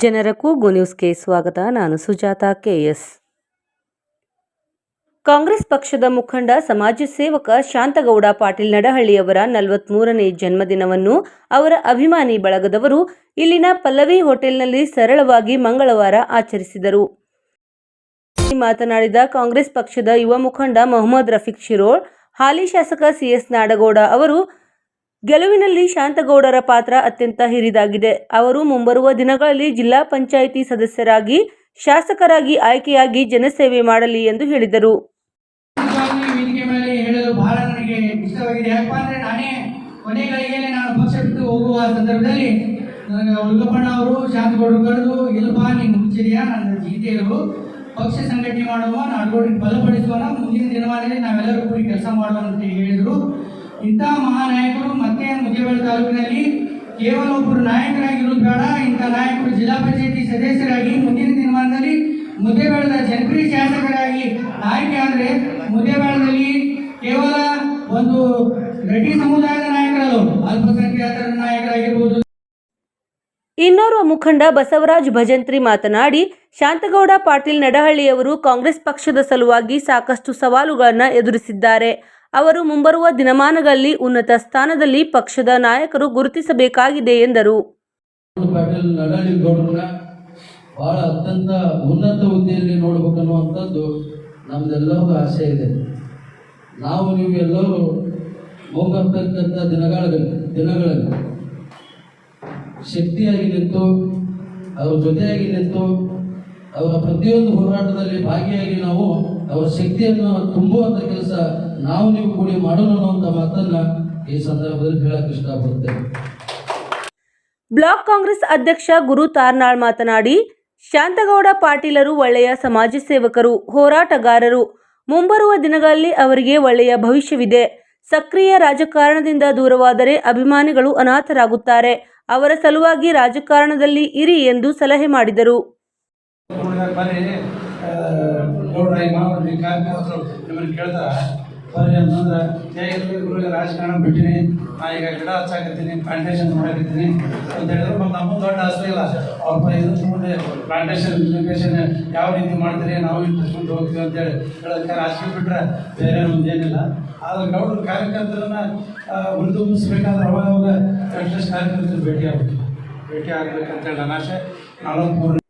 ಜನರ ಕೂಗು ನ್ಯೂಸ್ಗೆ ಸ್ವಾಗತ. ನಾನು ಸುಜಾತ ಕೆಎಸ್ ಕಾಂಗ್ರೆಸ್ ಪಕ್ಷದ ಮುಖಂಡ, ಸಮಾಜ ಸೇವಕ ಶಾಂತಗೌಡ ಪಾಟೀಲ್ ನಡಹಳ್ಳಿಯವರ ನಲವತ್ಮೂರನೇ ಜನ್ಮದಿನವನ್ನು ಅವರ ಅಭಿಮಾನಿ ಬಳಗದವರು ಇಲ್ಲಿನ ಪಲ್ಲವಿ ಹೋಟೆಲ್ನಲ್ಲಿ ಸರಳವಾಗಿ ಮಂಗಳವಾರ ಆಚರಿಸಿದರು. ಮಾತನಾಡಿದ ಕಾಂಗ್ರೆಸ್ ಪಕ್ಷದ ಯುವ ಮುಖಂಡ ಮೊಹಮ್ಮದ್ ರಫೀಕ್ ಶಿರೋಳ್, ಹಾಲಿ ಶಾಸಕ ಸಿಎಸ್ ನಾಡಗೌಡ ಅವರು ಗೆಲುವಿನಲ್ಲಿ ಶಾಂತಗೌಡರ ಪಾತ್ರ ಅತ್ಯಂತ ಹಿರಿದಾಗಿದೆ. ಅವರು ಮುಂಬರುವ ದಿನಗಳಲ್ಲಿ ಜಿಲ್ಲಾ ಪಂಚಾಯಿತಿ ಸದಸ್ಯರಾಗಿ, ಶಾಸಕರಾಗಿ ಆಯ್ಕೆಯಾಗಿ ಜನಸೇವೆ ಮಾಡಲಿ ಎಂದು ಹೇಳಿದರು. ಅವರು, ಶಾಂತಗೌಡರು ಕರೆದು, ಇಲ್ಲಪ್ಪ, ನೀನು ಮುಂಚಿದೆಯಾ ನನ್ನ ಜೀತೆಯರು ಪಕ್ಷ ಸಂಘಟನೆ ಮಾಡುವ ನಾಡಗೌಡರಿಗೆ ಬಲಪಡಿಸುವ ಮುಂದಿನ ದಿನಮಾನದಲ್ಲಿ ನಾವೆಲ್ಲರೂ ಕೂಡಿ ಕೆಲಸ ಮಾಡುವ ಅಂತ ಹೇಳಿದರು. ಇಂಥ ಮಹಾನಾಯಕರು ಮತ್ತೆ ಮುದ್ದೇಬೇಳೆ ತಾಲೂಕಿನಲ್ಲಿ ಕೇವಲ ಒಬ್ಬರು ನಾಯಕರಾಗಿರುವುದು ಬೇಡ. ಇಂಥ ನಾಯಕರು ಜಿಲ್ಲಾ ಪಂಚಾಯತಿ ಸದಸ್ಯರಾಗಿ ಮುಂದಿನ ದಿನಮಾನದಲ್ಲಿ ಮುದ್ದೇಬೇಳದ ಜನಪ್ರಿಯ ಶಾಸಕರಾಗಿ ಆಯ್ಕೆ ಆದರೆ ಮುದ್ದೇಬೇಳದಲ್ಲಿ ಕೇವಲ ಒಂದು ರೆಡ್ಡಿ ಸಮುದಾಯದ ನಾಯಕರಲ್ಲ ಅಲ್ಪಸಂಖ್ಯಾತರ ನಾಯಕರಾಗಿರ್ಬೋದು. ಇನ್ನೋರ್ವ ಮುಖಂಡ ಬಸವರಾಜ್ ಭಜಂತ್ರಿ ಮಾತನಾಡಿ, ಶಾಂತಗೌಡ ಪಾಟೀಲ್ ನಡಹಳ್ಳಿಯವರು ಕಾಂಗ್ರೆಸ್ ಪಕ್ಷದ ಸಲುವಾಗಿ ಸಾಕಷ್ಟು ಸವಾಲುಗಳನ್ನು ಎದುರಿಸಿದ್ದಾರೆ. ಅವರು ಮುಂಬರುವ ದಿನಮಾನಗಳಲ್ಲಿ ಉನ್ನತ ಸ್ಥಾನದಲ್ಲಿ ಪಕ್ಷದ ನಾಯಕರು ಗುರುತಿಸಬೇಕಾಗಿದೆ ಎಂದರು. ಬಹಳ ಅತ್ಯಂತ ಉನ್ನತ ಹುದ್ದೆಯಲ್ಲಿ ನೋಡ್ಬೇಕನ್ನುವಂಥದ್ದು ನಮ್ದೆಲ್ಲರಿಗೂ ಆಸೆ ಇದೆ. ನಾವು ನೀವು ಎಲ್ಲರೂ ಹೋಗತಕ್ಕಂಥ ದಿನಗಳಲ್ಲಿ ದಿನಗಳಲ್ಲಿ ಶಕ್ತಿಯಾಗಿ ನಿಂತು, ಅವರ ಜೊತೆಯಾಗಿ ನಿಂತು, ಅವರ ಪ್ರತಿಯೊಂದು ಹೋರಾಟದಲ್ಲಿ ಭಾಗಿಯಾಗಿ ನಾವು ಅವರ ಶಕ್ತಿಯನ್ನು ತುಂಬುವಂತ ಕೆಲಸ ನಾವು ನೀವು ಕೂಡಿ ಮಾಡೋಣ ಮಾತನ್ನ ಈ ಸಂದರ್ಭದಲ್ಲಿ ಹೇಳಕ್ ಇಷ್ಟಪಡ್ತೇನೆ ಬ್ಲಾಕ್ ಕಾಂಗ್ರೆಸ್ ಅಧ್ಯಕ್ಷ ಗುರು ತಾರ್ನಾಳ್ ಮಾತನಾಡಿ, ಶಾಂತಗೌಡ ಪಾಟೀಲರು ಒಳ್ಳೆಯ ಸಮಾಜ ಸೇವಕರು, ಹೋರಾಟಗಾರರು. ಮುಂಬರುವ ದಿನಗಳಲ್ಲಿ ಅವರಿಗೆ ಒಳ್ಳೆಯ ಭವಿಷ್ಯವಿದೆ. ಸಕ್ರಿಯ ರಾಜಕಾರಣದಿಂದ ದೂರವಾದರೆ ಅಭಿಮಾನಿಗಳು ಅನಾಥರಾಗುತ್ತಾರೆ. ಅವರ ಸಲುವಾಗಿ ರಾಜಕಾರಣದಲ್ಲಿ ಇರಿ ಎಂದು ಸಲಹೆ ಮಾಡಿದರು. ನೋಡ್ರಿ ಈಗ ಮಾಡ್ರಿ ಕಾರ್ಯಕ್ರಮಗಳು ನಿಮ್ಮನ್ನು ಕೇಳ್ದ ಅಂತಂದ್ರೆ ಗುರುಗೆ ರಾಜಕಾರಣ ಬಿಟ್ಟಿನಿ. ನಾ ಈಗ ಗಿಡ ಹಚ್ಚಾಕತ್ತೀನಿ ಪ್ಲಾಂಟೇಶನ್ ಮಾಡಕತ್ತೀನಿ ಅಂತ ಹೇಳಿದ್ರೆ. ಮತ್ತೆ ನಮ್ಮ ದೊಡ್ಡ ಆಸೆ ಇಲ್ಲ. ಅವ್ರ ಇದ್ರ ಮುಂದೆ ಪ್ಲಾಂಟೇಶನ್ ಎಜುಕೇಷನ್ ಯಾವ ರೀತಿ ಮಾಡ್ತೀರಿ, ನಾವು ಇಂಟ್ರೆಸ್ಟ್ ಹೋಗ್ತೀವಿ ಅಂತೇಳಿ ಹೇಳೋದಕ್ಕೆ ರಾಜಕೀಯ ಬಿಟ್ರೆ ಬೇರೆ ಒಂದೇನಿಲ್ಲ ಆದ್ರೆ ಗೌಡ್ರ ಕಾರ್ಯಕರ್ತರನ್ನ ಹುರಿದುಂಬಿಸ್ಬೇಕಾದ್ರೆ ಅವಾಗ ಅವಾಗ ಕಾರ್ಯಕರ್ತರು ಭೇಟಿ ಆಗ್ಬೇಕು. ಭೇಟಿ ಆಗ್ಬೇಕಂತೇಳಿ ನನ್ನ ಆಸೆ ನಲವತ್ಮೂರು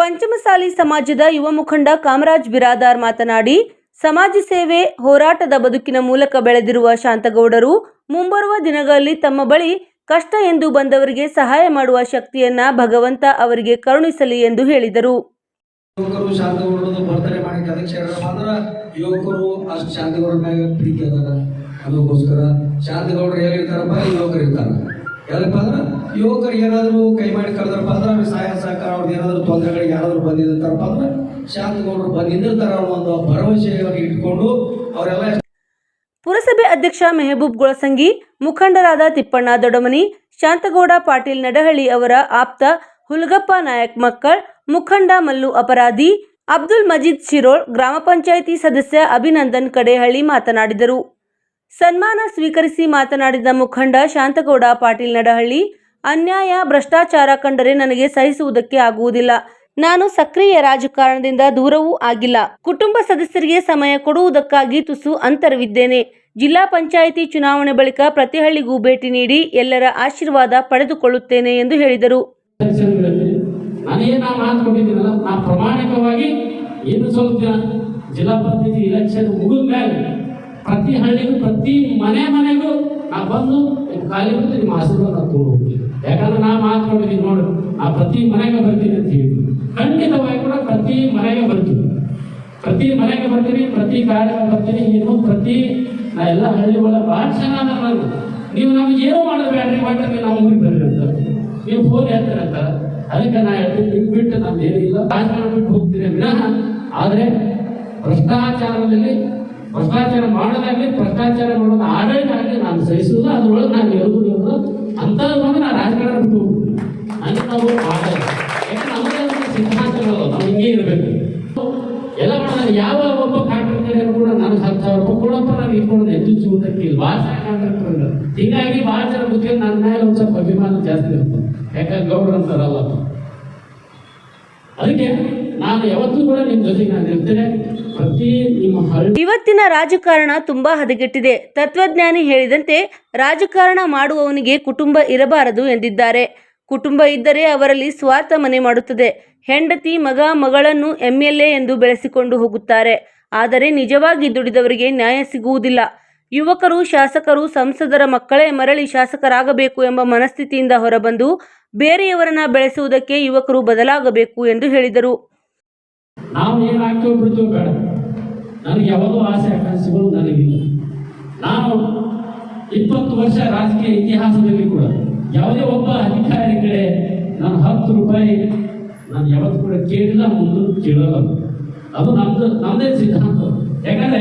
ಪಂಚಮಸಾಲಿ ಸಮಾಜದ ಯುವ ಮುಖಂಡ ಕಾಮರಾಜ್ ಬಿರಾದಾರ್ ಮಾತನಾಡಿ, ಸಮಾಜ ಸೇವೆ ಹೋರಾಟದ ಬದುಕಿನ ಮೂಲಕ ಬೆಳೆದಿರುವ ಶಾಂತಗೌಡರು ಮುಂಬರುವ ದಿನಗಳಲ್ಲಿ ತಮ್ಮ ಬಳಿ ಕಷ್ಟ ಎಂದು ಬಂದವರಿಗೆ ಸಹಾಯ ಮಾಡುವ ಶಕ್ತಿಯನ್ನ ಭಗವಂತ ಅವರಿಗೆ ಕರುಣಿಸಲಿ ಎಂದು ಹೇಳಿದರು. ಯುವಕರು ಮಾಡಕ್ಕೆ ಅಂದ್ರೆ? ಯುವಕರು ಏನಾದರೂ ಕೈ ಮಾಡಿ ಕರೆದ್ರಪ್ಪ ಅಂದ್ರೆ, ಅವ್ರಿಗೆ ಸಹಾಯ ಸಹಕಾರ ಅವ್ರಿಗೆ ಏನಾದರೂ ತೊಂದರೆಗಳಿಗೆ ಯಾರಾದರೂ ಬಂದಿರ್ತಾರಪ್ಪ ಅಂದ್ರೆ ಶಾಂತಗೌಡರು ಬಂದಿದ್ದಿರ್ತಾರ ಒಂದು ಭರವಸೆ ಇಟ್ಕೊಂಡು ಅವರೆಲ್ಲ ಪುರಸಭೆ ಅಧ್ಯಕ್ಷ ಮೆಹಬೂಬ್ ಗೊಳಸಂಗಿ, ಮುಖಂಡರಾದ ತಿಪ್ಪಣ್ಣ ದೊಡಮನಿ ಶಾಂತಗೌಡ ಪಾಟೀಲ್ ನಡಹಳ್ಳಿ ಅವರ ಆಪ್ತ ಹುಲ್ಗಪ್ಪ ನಾಯಕ್ ಮಕ್ಕಳ್, ಮುಖಂಡ ಮಲ್ಲು ಅಪರಾಧಿ, ಅಬ್ದುಲ್ ಮಜೀದ್ ಶಿರೋಳ್, ಗ್ರಾಮ ಪಂಚಾಯಿತಿ ಸದಸ್ಯ ಅಭಿನಂದನ್ ಕಡೇಹಳ್ಳಿ ಮಾತನಾಡಿದರು. ಸನ್ಮಾನ ಸ್ವೀಕರಿಸಿ ಮಾತನಾಡಿದ ಮುಖಂಡ ಶಾಂತಗೌಡ ಪಾಟೀಲ್ ನಡಹಳ್ಳಿ, ಅನ್ಯಾಯ, ಭ್ರಷ್ಟಾಚಾರ ಕಂಡರೆ ನನಗೆ ಸಹಿಸುವುದಕ್ಕೆ ಆಗುವುದಿಲ್ಲ. ನಾನು ಸಕ್ರಿಯ ರಾಜಕಾರಣದಿಂದ ದೂರವೂ ಆಗಿಲ್ಲ. ಕುಟುಂಬ ಸದಸ್ಯರಿಗೆ ಸಮಯ ಕೊಡುವುದಕ್ಕಾಗಿ ತುಸು ಅಂತರವಿದ್ದೇನೆ. ಜಿಲ್ಲಾ ಪಂಚಾಯಿತಿ ಚುನಾವಣೆ ಬಳಿಕ ಪ್ರತಿ ಹಳ್ಳಿಗೂ ಭೇಟಿ ನೀಡಿ ಎಲ್ಲರ ಆಶೀರ್ವಾದ ಪಡೆದುಕೊಳ್ಳುತ್ತೇನೆ ಎಂದು ಹೇಳಿದರು. ಜಿಲ್ಲಾ ಪಂಚಾಯತಿ ಪ್ರತಿ ಹಳ್ಳಿಗೂ, ಪ್ರತಿ ಮನೆ ಮನೆಗೂ ನಾ ಬಂದು ನಿಮ್ಮ ಖಾಲಿ ಬಂದು ನಿಮ್ಮ ಆಶೀರ್ವಾದ ತಗೊಂಡು ಯಾಕಂದ್ರೆ ನಾ ಮಾತಾಡಿದ್ವಿ ನೋಡು ಆ ಪ್ರತಿ ಮನೆಗೆ ಬರ್ತೀನಿ ಅಂತ ಹೇಳಿ. ಖಂಡಿತವಾಗಿ ಕೂಡ ಪ್ರತಿ ಮನೆಗೆ ಬರ್ತೀನಿ. ಪ್ರತಿ ಮನೆಗೆ ಬರ್ತೀನಿ, ಪ್ರತಿ ಕಾರ್ಯಕ್ಕೆ ಬರ್ತೀನಿ, ಇನ್ನು ಪ್ರತಿ ನಾ ಎಲ್ಲ ಹಳ್ಳಿಗಳ ಭಾಳ ಚೆನ್ನಾಗಿ ನಾನು. ನೀವು ನಮ್ಗೆ ಏನು ಮಾಡಬೇಡ್ರಿ ಬೇಡ ನೀವು ನಮ್ಮ ಊರಿಗೆ ಬರ್ರಿ ಅಂತ. ನೀವು ಫೋನ್ ಹೇಳ್ತಾರೆ ಅಂತ. ಅದಕ್ಕೆ ನಾ ಹೇಳ್ತೀನಿ ನೀವು ಬಿಟ್ಟು ನಮ್ದು ಏನಿಲ್ಲ ರಾಜಕಾರಣ ಬಿಟ್ಟು ಹೋಗ್ತೀನಿ ವಿನಃ. ಆದರೆ ಭ್ರಷ್ಟಾಚಾರದಲ್ಲಿ ಭ್ರಷ್ಟಾಚಾರ ಮಾಡೋದಾಗಲಿ, ಭ್ರಷ್ಟಾಚಾರ ಮಾಡೋದು ಆಡಳಿತ ಆಗಲಿ ನಾನು ಸಹಿಸುವುದು, ಅದ್ರೊಳಗೆ ನಾನು ಹೇಳುವುದು ಅಂಥದ್ದು ನಾನು ರಾಜಕಾರಣ ಬಿಟ್ಟು ನಾವು ಮಾಡಲ್ಲ ಯಾಕಂದ್ರೆ ನಮಗೆ ಸಿದ್ಧಾಂತಗಳು ನಾವು ಹಿಂಗೆ ಇರಬೇಕು. ಎಲ್ಲ ಮಾಡೋದು ಯಾವ ಒಬ್ಬ ಕಾಂಟ್ರಾಕ್ಟರ್ ಕೂಡ ನನಗೆ ಹತ್ತು ಸಾವಿರ ರೂಪಾಯಿ ಕೊಡಪ್ಪ, ನಾನು ಇಟ್ಕೊಂಡು ಎದ್ದು ಜೀವನಕ್ಕೆ ಭಾಳ ಜನ ಕಾಂಟ್ರಾಕ್ಟರ್ ಹೀಗಾಗಿ ಭಾಳ ಜನ ಮುಖ್ಯ ನನ್ನ ಮೇಲೆ ಒಂದು ಸ್ವಲ್ಪ ಅಭಿಮಾನ ಜಾಸ್ತಿ ಇರುತ್ತೆ. ಯಾಕಂದ್ರೆ ಗೌಡ್ರ ಅಂತಾರಲ್ಲ. ಅದಕ್ಕೆ ನಾನು ಯಾವತ್ತೂ ಕೂಡ ನಿಮ್ಮ ಜೊತೆಗೆ ನಾನು ಇರ್ತೇನೆ. ಇವತ್ತಿನ ರಾಜಕಾರಣ ತುಂಬಾ ಹದಗೆಟ್ಟಿದೆ. ತತ್ವಜ್ಞಾನಿ ಹೇಳಿದಂತೆ ರಾಜಕಾರಣ ಮಾಡುವವನಿಗೆ ಕುಟುಂಬ ಇರಬಾರದು ಎಂದಿದ್ದಾರೆ. ಕುಟುಂಬ ಇದ್ದರೆ ಅವರಲ್ಲಿ ಸ್ವಾರ್ಥ ಮನೆ ಮಾಡುತ್ತದೆ. ಹೆಂಡತಿ, ಮಗ, ಮಗಳನ್ನು ಎಂಎಲ್ಎ ಎಂದು ಬೆಳೆಸಿಕೊಂಡು ಹೋಗುತ್ತಾರೆ. ಆದರೆ ನಿಜವಾಗಿ ದುಡಿದವರಿಗೆ ನ್ಯಾಯ ಸಿಗುವುದಿಲ್ಲ. ಯುವಕರು, ಶಾಸಕರು, ಸಂಸದರ ಮಕ್ಕಳೇ ಮರಳಿ ಶಾಸಕರಾಗಬೇಕು ಎಂಬ ಮನಸ್ಥಿತಿಯಿಂದ ಹೊರಬಂದು ಬೇರೆಯವರನ್ನ ಬೆಳೆಸುವುದಕ್ಕೆ ಯುವಕರು ಬದಲಾಗಬೇಕು ಎಂದು ಹೇಳಿದರು. ನಾವು ಏನಾಗ್ತೇವೆ ಬಿಡ್ತೀವಿ ಬೇಡ. ನನಗೆ ಯಾವುದೋ ಆಸೆ ಕನಸುಗಳು ನನಗಿಲ್ಲ. ನಾನು ಇಪ್ಪತ್ತು ವರ್ಷ ರಾಜಕೀಯ ಇತಿಹಾಸದಲ್ಲಿ ಕೂಡ ಯಾವುದೇ ಒಬ್ಬ ಅಧಿಕಾರಿ ಕಡೆ ನಾನು ಹತ್ತು ರೂಪಾಯಿ ನಾನು ಯಾವತ್ತು ಕೂಡ ಕೇಳಿಲ್ಲ, ಮುಂದೆ ಕೇಳಲ್ಲ. ಅದು ನಮ್ದು ನಮ್ಮದೇ ಸಿದ್ಧಾಂತ. ಯಾಕಂದ್ರೆ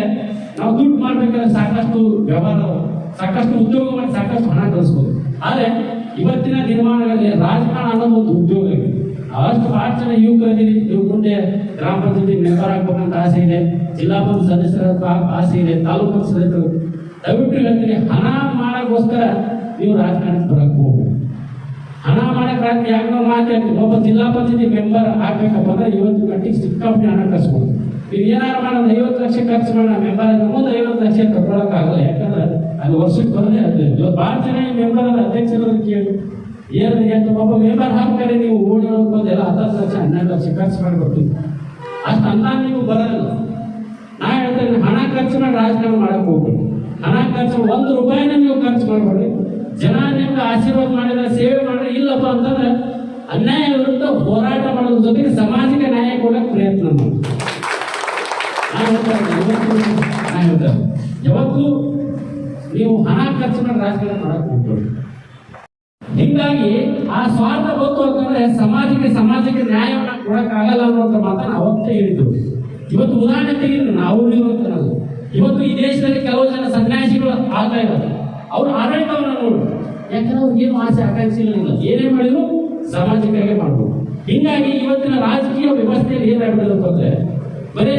ನಾವು ದುಡ್ಡು ಮಾಡ್ಬೇಕಾದ್ರೆ ಸಾಕಷ್ಟು ವ್ಯವಹಾರ, ಸಾಕಷ್ಟು ಉದ್ಯೋಗ ಮಾಡಿ ಸಾಕಷ್ಟು ಹಣ ಗಳಿಸ್ಬೋದು ಆದರೆ ಇವತ್ತಿನ ನಿರ್ಮಾಣಗಳಲ್ಲಿ ರಾಜಕಾರಣ ಅನ್ನೋದು ಒಂದು ಉದ್ಯೋಗ ಅಷ್ಟು ಭಾಳ ಜನ ಯುವಕರಿದ್ದೀರಿ ನೀವು ಮುಂದೆ ಗ್ರಾಮ ಪಂಚಾಯತಿ ಮೆಂಬರ್ ಆಗ್ಬೇಕಂತ ಆಸೆ ಇದೆ, ಜಿಲ್ಲಾ ಪಂಚಾಯತ್ ಸದಸ್ಯರ ಆಸೆ ಇದೆ, ತಾಲೂಕು ಸದಸ್ಯರು. ದಯವಿಟ್ಟು ಹೇಳ್ತೀನಿ ಹಣ ಮಾಡೋಕ್ಕೋಸ್ಕರ ನೀವು ರಾಜಕಾರಣಕ್ಕೆ ಬರಕ್ಕೆ ಹೋಗ್ಬೇಕು ಹಣ ಮಾಡಕ್ಕೆ ಯಾಕೆ ಮಾತಾಡ್ತೀವಿ ಒಬ್ಬ ಜಿಲ್ಲಾ ಪಂಚಾಯತಿ ಮೆಂಬರ್ ಆಗ್ಬೇಕಪ್ಪ ಅಂದ್ರೆ ಇವತ್ತು ಗಂಟೆಗೆ ಸಿಕ್ಕಾಪಟ್ಟೆ ಹಣ ಕಳಿಸ್ಬೋದು ನೀವು ಏನಾರು ಮಾಡೋದು ಐವತ್ತು ಲಕ್ಷ ಖರ್ಚು ಮಾಡೋಣ, ಮೆಂಬರ್ ಆದ್ರೆ ಮುಂದೆ ಐವತ್ತು ಲಕ್ಷ ಕಟ್ಕೊಳ್ಳೋಕ್ಕಾಗಲ್ಲ ಯಾಕಂದ್ರೆ ಅದು ವರ್ಷಕ್ಕೆ ಬರದೇ ಅದು. ಭಾಳ ಜನ ಮೆಂಬರ್ ಅಧ್ಯಕ್ಷರ ಕೇಳಿ. ಏನು ಎಷ್ಟು ಒಬ್ಬ ಮೆಂಬರ್ ಹಾಕ್ತಾರೆ, ನೀವು ಓಡಾಡೋದು ಬಂದು ಎಲ್ಲ ಹತ್ತು ಲಕ್ಷ, ಹನ್ನೆರಡು ಲಕ್ಷ ಖರ್ಚು ಮಾಡಿ ಬರ್ತೀವಿ ಅಷ್ಟು ಅನ್ನ ನೀವು ಬರಲ್ಲ. ನಾ ಹೇಳ್ತೇನೆ, ಹಣ ಖರ್ಚು ಮಾಡಿ ರಾಜಕಾರಣ ಮಾಡಕ್ ಹೋಗ್ಬೇಕು ಹಣ ಖರ್ಚು ಒಂದು ರೂಪಾಯಿನ ನೀವು ಖರ್ಚು ಮಾಡಬೇಡಿ. ಜನ ನಿಮ್ಗೆ ಆಶೀರ್ವಾದ ಮಾಡಿದ್ರೆ, ಸೇವೆ ಮಾಡಿದ್ರೆ ಇಲ್ಲಪ್ಪ ಅಂತಂದ್ರೆ ಅನ್ಯಾಯ ವಿರುದ್ಧ ಹೋರಾಟ ಮಾಡೋದ್ರ ಜೊತೆಗೆ ಸಮಾಜಕ್ಕೆ ನ್ಯಾಯ ಕೊಡಕ್ಕೆ ಪ್ರಯತ್ನ ಮಾಡಿ ಯಾವತ್ತೂ ನೀವು ಹಣ ಖರ್ಚು ಮಾಡಿ ರಾಜಕಾರಣ ಮಾಡಕ್ಕೆ ಹೋಗ್ಬೇಡಿ. ಹೀಗಾಗಿ ಆ ಸ್ವಾರ್ಥ ಬಂತು ಅಂತಂದ್ರೆ ಸಮಾಜಕ್ಕೆ ಸಮಾಜಕ್ಕೆ ನ್ಯಾಯವನ್ನು ಕೊಡಕ್ಕಾಗಲ್ಲ ಅನ್ನುವಂಥ ಮಾತನ್ನ ಅವತ್ತೇ ಹೇಳಿದ್ರು. ಇವತ್ತು ಉದಾಹರಣೆ ತೆಗೆದು ನಾವು ನಾವು ಇವತ್ತು ಈ ದೇಶದಲ್ಲಿ ಕೆಲವು ಜನ ಸನ್ಯಾಸಿಗಳು ಆಗ್ತಾ ಇದ್ದಾರೆ. ಅವ್ರು ಆಡಳಿತವನ್ನ ನೋಡು. ಯಾಕಂದ್ರೆ ಅವ್ರಿಗೆ ಏನು ಆಸೆ ಇಲ್ಲ ಏನೇ ಮಾಡಿದ್ರು ಸಮಾಜಕ್ಕಾಗಿ ಮಾಡ್ಬೋದು. ಹೀಗಾಗಿ ಇವತ್ತಿನ ರಾಜಕೀಯ ವ್ಯವಸ್ಥೆಯಲ್ಲಿ ಏನಾಗ್ಬಿಡೋದು ಅಂತಂದ್ರೆ, ಬರೇ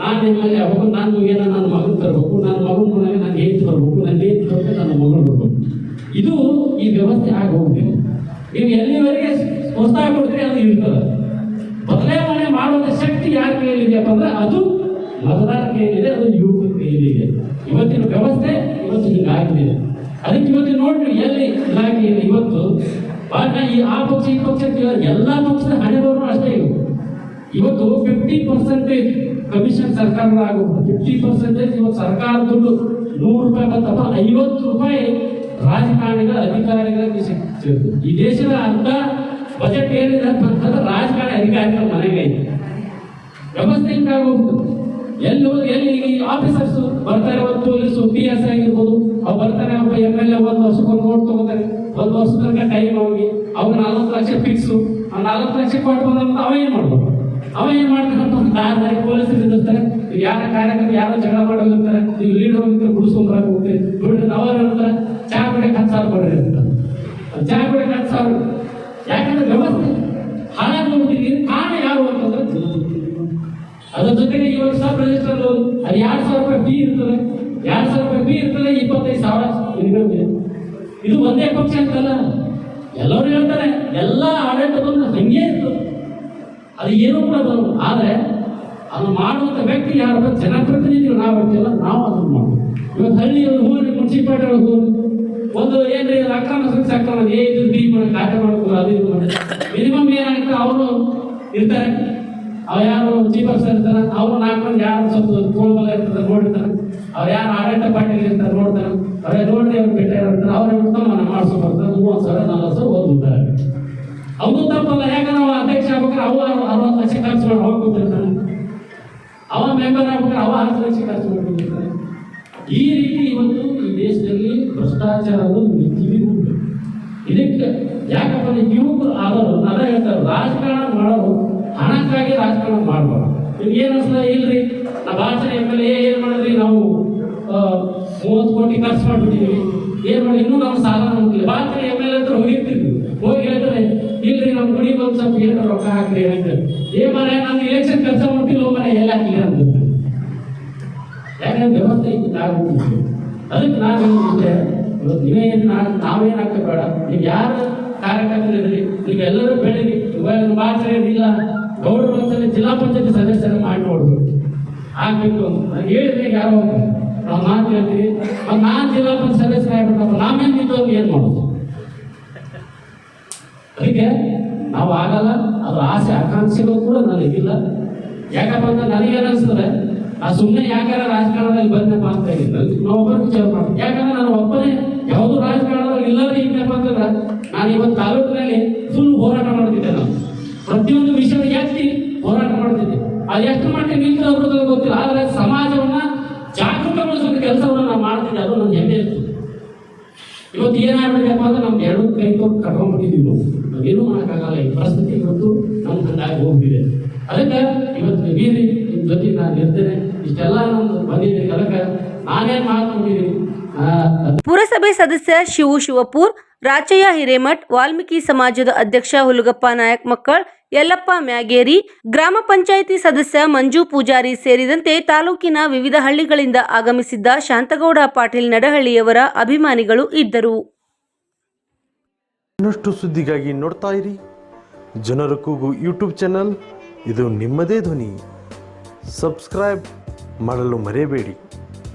ನಾನು ನಿಮ್ಮಲ್ಲಿ ಅವಾಗ ನಾನು ಏನೋ ನನ್ನ ಮಗನ್ ತರಬೇಕು, ನನ್ನ ಮಗನ ನಾನು ಏನ್ ತರಬೇಕು, ನನ್ನ ಏನ್ ತರಬೇಕು ವ್ಯವಸ್ಥೆ ಆಗಿ ಹೋಗ್ಬೇಕು ನೀವು ಎಲ್ಲಿವರೆಗೆ ಪ್ರೋತ್ಸಾಹ ಕೊಡ್ತೀರಿ ಅದು ಇರ್ತದೆ. ಬದಲಾವಣೆ ಮಾಡುವಂತ ಶಕ್ತಿ ಯಾರ ಕೈಯಲ್ಲಿದೆಯಪ್ಪ ಅಂದ್ರೆ ಅದು ಮತದಾರ ಕೈಯಲ್ಲಿದೆ, ಅದು ಯುವಕರ ಕೈಯಲ್ಲಿದೆ. ಇವತ್ತಿನ ವ್ಯವಸ್ಥೆ ಇವತ್ತು ಇದೆ ಅದಕ್ಕೆ ಇವತ್ತು ನೋಡ್ರಿ ಎಲ್ಲಿ ಇಲಾಖೆಯಲ್ಲಿ ಇವತ್ತು ಈ ಆ ಪಕ್ಷ, ಈ ಪಕ್ಷ ಎಲ್ಲ ಪಕ್ಷದ ಹಣೆಬರನು ಅಷ್ಟೇ ಇವು ಇವತ್ತು ಫಿಫ್ಟಿ ಪರ್ಸೆಂಟೇಜ್ ಕಮಿಷನ್ ಸರ್ಕಾರದ ಆಗುವುದು ಫಿಫ್ಟಿ ಪರ್ಸೆಂಟೇಜ್ ಇವತ್ತು ಸರ್ಕಾರ ದುಡ್ಡು ನೂರು ರೂಪಾಯಿ ಬಂತಪ್ಪ ಐವತ್ತು ರೂಪಾಯಿ ರಾಜಕಾರಣಿಗಳ ಅಧಿಕಾರಿಗಳಿಗೆ ಸಿಗ್ತಿತ್ತು ಈ ದೇಶದ ಅಂತ ಬಜೆಟ್ ಏನಿದೆ ಅಂತಂದ್ರೆ ರಾಜಕಾರಣಿ ಅಧಿಕಾರಿಗಳ ಮನೆಗೆ ಐತೆ. ವ್ಯವಸ್ಥೆ ಹಿಂಗಾಗೋಗ್ತದೆ ಎಲ್ಲಿ ಹೋಗಿ ಎಲ್ಲಿ ಆಫೀಸರ್ಸ್ ಬರ್ತಾರೆ ಒಂದು ಸು ಪಿ ಎಸ್ ಆಗಿರ್ಬೋದು, ಅವ್ರು ಬರ್ತಾರೆ, ಒಬ್ಬ ಎಂ ಎಲ್ ಎ ಒಂದು ವರ್ಷಕ್ಕೊಂದು ನೋಟ್ ತಗೋತಾರೆ. ಒಂದು ವರ್ಷದ ತನಕ ಟೈಮ್ ಅವ್ರಿಗೆ. ಅವ್ರು ನಲ್ವತ್ತು ಲಕ್ಷ ಫಿಕ್ಸು ಆ ನಲ್ವತ್ತು ಲಕ್ಷ ಕೊಟ್ಟು ಬಂದಂತ ಅವ ಮಾಡ್ಬೋದು? ಅವ ಏನ್ ಮಾಡ್ತಾನಪ್ಪ ದಾರಿ ಪೊಲೀಸ್ ನಿಲ್ಲಿಸ್ತಾರೆ ಯಾರ ಕಾರ್ಯಕ್ರಮ ಯಾರೋ ಜಗಳ ಮಾಡೋಗಿರ್ತಾರೆ ನೀವು ಲೀಡ್ ಹೋಗಿರ್ತಾರೆ ಗುಡಿಸ್ಕೊಂಡ್ಬರಕ್ ಹೋಗ್ತೀರಿ. ಬಿಡ್ರಿ ಅವ್ರು ಹೇಳ್ತಾರೆ ಚಾ ಕುಡಿಯಕ್ಕೆ ಹತ್ತು ಸಾವಿರ ಕೊಡ್ರಿ ಅಂತ. ಚಾ ಕುಡಿಯಕ್ಕೆ ಹತ್ತು ಸಾವಿರ. ಯಾಕಂದ್ರೆ ವ್ಯವಸ್ಥೆ ಹಾಳಾಗಿ ಹೋಗ್ತೀವಿ ಕಾರಣ ಯಾರು ಅಂತಂದ್ರೆ. ಅದ್ರ ಜೊತೆಗೆ ಇವಾಗ ಸಬ್ ಲೋನ್ ಅದು ಎರಡು ಸಾವಿರ ರೂಪಾಯಿ ಬಿ ಇರ್ತದೆ. ಎರಡು ಸಾವಿರ ರೂಪಾಯಿ ಬಿ ಇರ್ತದೆ, ಇಪ್ಪತ್ತೈದು ಸಾವಿರ ಮಿನಿಮಮ್ ಇದೆ. ಒಂದೇ ಪಕ್ಷ ಅಂತಲ್ಲ. ಎಲ್ಲರೂ ಹೇಳ್ತಾರೆ, ಎಲ್ಲ ಆಡಳಿತ ಬಂದು ಹಂಗೆ ಇತ್ತು ಅದು ಏನೂ ಕೂಡ ಬರಲ್ಲ ಆದರೆ ಅದನ್ನು ಮಾಡುವಂಥ ವ್ಯಕ್ತಿ ಯಾರು ಜನಪ್ರತಿನಿಧಿಗಳು ನಾವು ಇರ್ತೀವಲ್ಲ ನಾವು ಅದನ್ನು ಮಾಡ್ಬೇಕು. ಇವತ್ತು ಹಳ್ಳಿಯಲ್ಲಿ ಹೋಗಿ ಮುನ್ಸಿಪಾಲಿಟಿ ಹೋಗಿ ಒಂದು ಏನ್ರಿ ಅಕ್ರಮ ಅಕ್ರಮ, ಏ ಇದು ಬಿ ಮಾಡಿ ಆಟ ಮಾಡಬೇಕು ಅದು ಇದು ಮಾಡಿ ಮಿನಿಮಮ್ ಏನಾಗುತ್ತೆ, ಅವರು ಇರ್ತಾರೆ. ಅವ್ರು ಯಾರು ಚೀಫ್ ಆಫೀಸರ್ ಇರ್ತಾರೆ, ಅವರು ನಾಲ್ಕು ಮಂದಿ ಯಾರು ಸ್ವಲ್ಪ ಕೋಳ್ಬಲ ಇರ್ತಾರೆ, ನೋಡಿರ್ತಾರೆ. ಅವ್ರು ಯಾರು ಆಡಳಿತ ಪಾರ್ಟಿಲಿ ಇರ್ತಾರೆ, ನೋಡ್ತಾರೆ. ಅವ್ರೇ ನೋಡ್ರಿ, ಅವ್ರು ಬೆಟ್ಟ ಇರ್ತಾರೆ, ಅವ್ರು ಉತ್ತಮ ಮಾಡ್ಸ್ಕೊಂಡ್ ಬರ್ತಾರೆ. ಮೂವತ್ತು ಸಾವಿರ, ನಲ್ವತ್ತು ಸಾವಿರ ಓದ್ಬಿಡ್ತಾರೆ. ಅವನು ತಪ್ಪಲ್ಲ, ಯಾಕಂದ್ರೆ ಅವ ಅಧ್ಯಕ್ಷ ಆಗ್ಬೇಕಾದ್ರೆ ಅವ ಅರವತ್ತು ಲಕ್ಷ ಖರ್ಚು ಮಾಡಿ ಅವ ಅವ ಮೆಂಬರ್ ಆಗ್ಬೇಕಾದ್ರೆ ಅವ ಹತ್ತು ಲಕ್ಷ ಖರ್ಚು ಮಾಡ್ಕೊಂಡಿರ್ತಾನೆ ಈ ರೀತಿ ಇವತ್ತು ಈ ದೇಶದಲ್ಲಿ ಭ್ರಷ್ಟಾಚಾರ ಅನ್ನೋದು ಇದಕ್ಕೆ ಯಾಕಪ್ಪ ನೀವು ಆದವರು, ನಾನು ಹೇಳ್ತಾರೆ ರಾಜಕಾರಣ ಮಾಡೋರು, ಹಣಕ್ಕಾಗಿ ರಾಜಕಾರಣ ಮಾಡಬಾರ್ದು. ನಿಮ್ಗೆ ಏನು ಅನ್ಸಲ್ಲ ಇಲ್ರಿ, ನಾ ಭಾಷಣ ಎಂ ಎಲ್ ಎ ಏನು ಮಾಡಿದ್ರಿ? ನಾವು ಮೂವತ್ತು ಕೋಟಿ ಖರ್ಚು ಮಾಡ್ಬಿಟ್ಟಿದ್ವಿ ಏನು ಮಾಡಿ ಇನ್ನೂ ನಮ್ಮ ಸಾಲ ನಮ್ಗಿಲ್ಲ ಭಾಳ ಜನ ಎಂ ಎಲ್ ಹತ್ರ ಹೋಗಿರ್ತಿದ್ವಿ. ಹೋಗಿ ಹೇಳ್ತಾರೆ, ಇಲ್ರಿ ನಮ್ಮ ಗುಡಿ ಬಂದು ಸ್ವಲ್ಪ ಏನು ರೊಕ್ಕ ಹಾಕ್ರಿ ಅಂತ. ಏ ಮನೆ ನಮ್ಗೆ ಇಲೆಕ್ಷನ್ ಕೆಲಸ ಮುಟ್ಟಿಲ್ಲ ಮನೆ ಎಲ್ಲ ಹಾಕಿಲ್ಲ ಅಂತ ಯಾಕಂದ್ರೆ ವ್ಯವಸ್ಥೆ ಇದ್ದಾಗ್ಬಿಟ್ಟಿದೆ ಅದಕ್ಕೆ ನಾನು ಇವತ್ತು ನೀವೇನು ನಾವೇನಾಗ್ತದೆ ಬೇಡ ನೀವು ಯಾರು ಕಾರ್ಯಕರ್ತರಿದ್ರಿ ನೀವೆಲ್ಲರೂ ಬೆಳೀರಿ. ಭಾಳ ಇಲ್ಲ ಗೌಡ ಜಿಲ್ಲಾ ಪಂಚಾಯತ್ ಸದಸ್ಯರ ಮಾಡಿ ನೋಡ್ಬೇಕು. ಆಗ್ಬೇಕು ನಾನು ಹೇಳಿದ್ರೆ ಯಾರೋ ನಾವು ಮಾತು ಹೇಳ್ತೀವಿ ನಾನು ಜಿಲ್ಲಾ ಪಂಚಾಯತ್ ಸದಸ್ಯರ ಆಗ್ಬಿಟ್ಟಪ್ಪ ನಾವೇನು ನಿಂತವ್ರು ಏನು ಮಾಡೋದು? ಅದಕ್ಕೆ ನಾವು ಆಗಲ್ಲ, ಅದು ಆಸೆ, ಆಕಾಂಕ್ಷೆಗಳು ಕೂಡ ನನಗಿಲ್ಲ. ಯಾಕಪ್ಪ ಅಂದ್ರೆ ನನಗೇನಿಸ್ತದೆ ಆ ಸುಮ್ಮನೆ ಯಾಕಾರ ರಾಜಕಾರಣದಲ್ಲಿ ಬಂದೆಪ್ಪ ಅಂತ ಹೇಳಿಲ್ಲ ನಾವೊಬ್ಬರು ವಿಚಾರ ಮಾಡ್ತೀವಿ. ಯಾಕಂದ್ರೆ ನಾನು ಒಬ್ಬನೇ, ಯಾವುದೋ ರಾಜಕಾರಣದಲ್ಲಿ ಇಲ್ಲದೇ ಇದ್ದಪ್ಪ ಅಂತಂದ್ರೆ, ನಾನು ಇವತ್ತು ತಾಲೂಕಿನಲ್ಲಿ ಫುಲ್ ಹೋರಾಟ ಮಾಡ್ತಿದ್ದೆ ನಾನು. ಪ್ರತಿಯೊಂದು ವಿಷಯ ಎತ್ತಿ ಹೋರಾಟ ಮಾಡ್ತಿದ್ದೆ. ಅದು ಎಷ್ಟು ಮಟ್ಟಿಗೆ ಅವ್ರದ್ದು ಗೊತ್ತಿಲ್ಲ, ಆದರೆ ಸಮಾಜವನ್ನ ಜಾಗೃತಗೊಳಿಸುವ ಕೆಲಸವನ್ನು ನಾನು ಮಾಡ್ತಿದ್ದೆ ಅದು ನನ್ನ ಹೆಮ್ಮೆ ಇರ್ತದೆ. ಇವತ್ತು ಏನಾಗ್ಬಿಟ್ಟಿದೆಪ್ಪ ಅಂದ್ರೆ ನಮ್ಗೆ ಎರಡು ಕೈ ಕೊಟ್ಟು ಕರ್ಕೊಂಡ್ಬಿಟ್ಟಿದ್ದೀವಿ ನಾವು. ನಾವೇನು ಮಾಡೋಕ್ಕಾಗಲ್ಲ, ಈ ಪರಿಸ್ಥಿತಿ ಇವತ್ತು ನಮ್ಮ ಹಂಗಾಗಿ ಹೋಗ್ಬಿಟ್ಟಿದೆ. ಅದಕ್ಕೆ ಇವತ್ತು ವೀರಿ ನಿಮ್ಮ ಜೊತೆ ನಾನು ಇರ್ತೇನೆ. ಇಷ್ಟೆಲ್ಲ ನಮ್ದು ಬಂದಿದ್ದೀನಿ, ಅದಕ್ಕೆ ನಾನೇನು ಮಾಡ್ಕೊಂಡಿದ್ದೀನಿ? ಪುರಸಭೆ ಸದಸ್ಯ ಶಿವು ಶಿವಪುರ್, ರಾಚಯ್ಯ ಹಿರೇಮಠ್, ವಾಲ್ಮೀಕಿ ಸಮಾಜದ ಅಧ್ಯಕ್ಷ ಹುಲಗಪ್ಪ ನಾಯಕ್ ಮಕ್ಕಳ್ ಯಲ್ಲಪ್ಪ ಮ್ಯಾಗೇರಿ, ಗ್ರಾಮ ಪಂಚಾಯಿತಿ ಸದಸ್ಯ ಮಂಜು ಪೂಜಾರಿ ಸೇರಿದಂತೆ ತಾಲೂಕಿನ ವಿವಿಧ ಹಳ್ಳಿಗಳಿಂದ ಆಗಮಿಸಿದ್ದ ಶಾಂತಗೌಡ ಪಾಟೀಲ್ ನಡಹಳ್ಳಿಯವರ ಅಭಿಮಾನಿಗಳು ಇದ್ದರು. ಇನ್ನಷ್ಟು ಸುದ್ದಿಗಾಗಿ ನೋಡ್ತಾ ಇರಿ. ಜನರ ಕೂಗು ಯೂಟ್ಯೂಬ್ ಚಾನಲ್. ಇದು ನಿಮ್ಮದೇ ಧ್ವನಿ. ಸಬ್ಸ್ಕ್ರೈಬ್ ಮಾಡಲು ಮರೆಯಬೇಡಿ.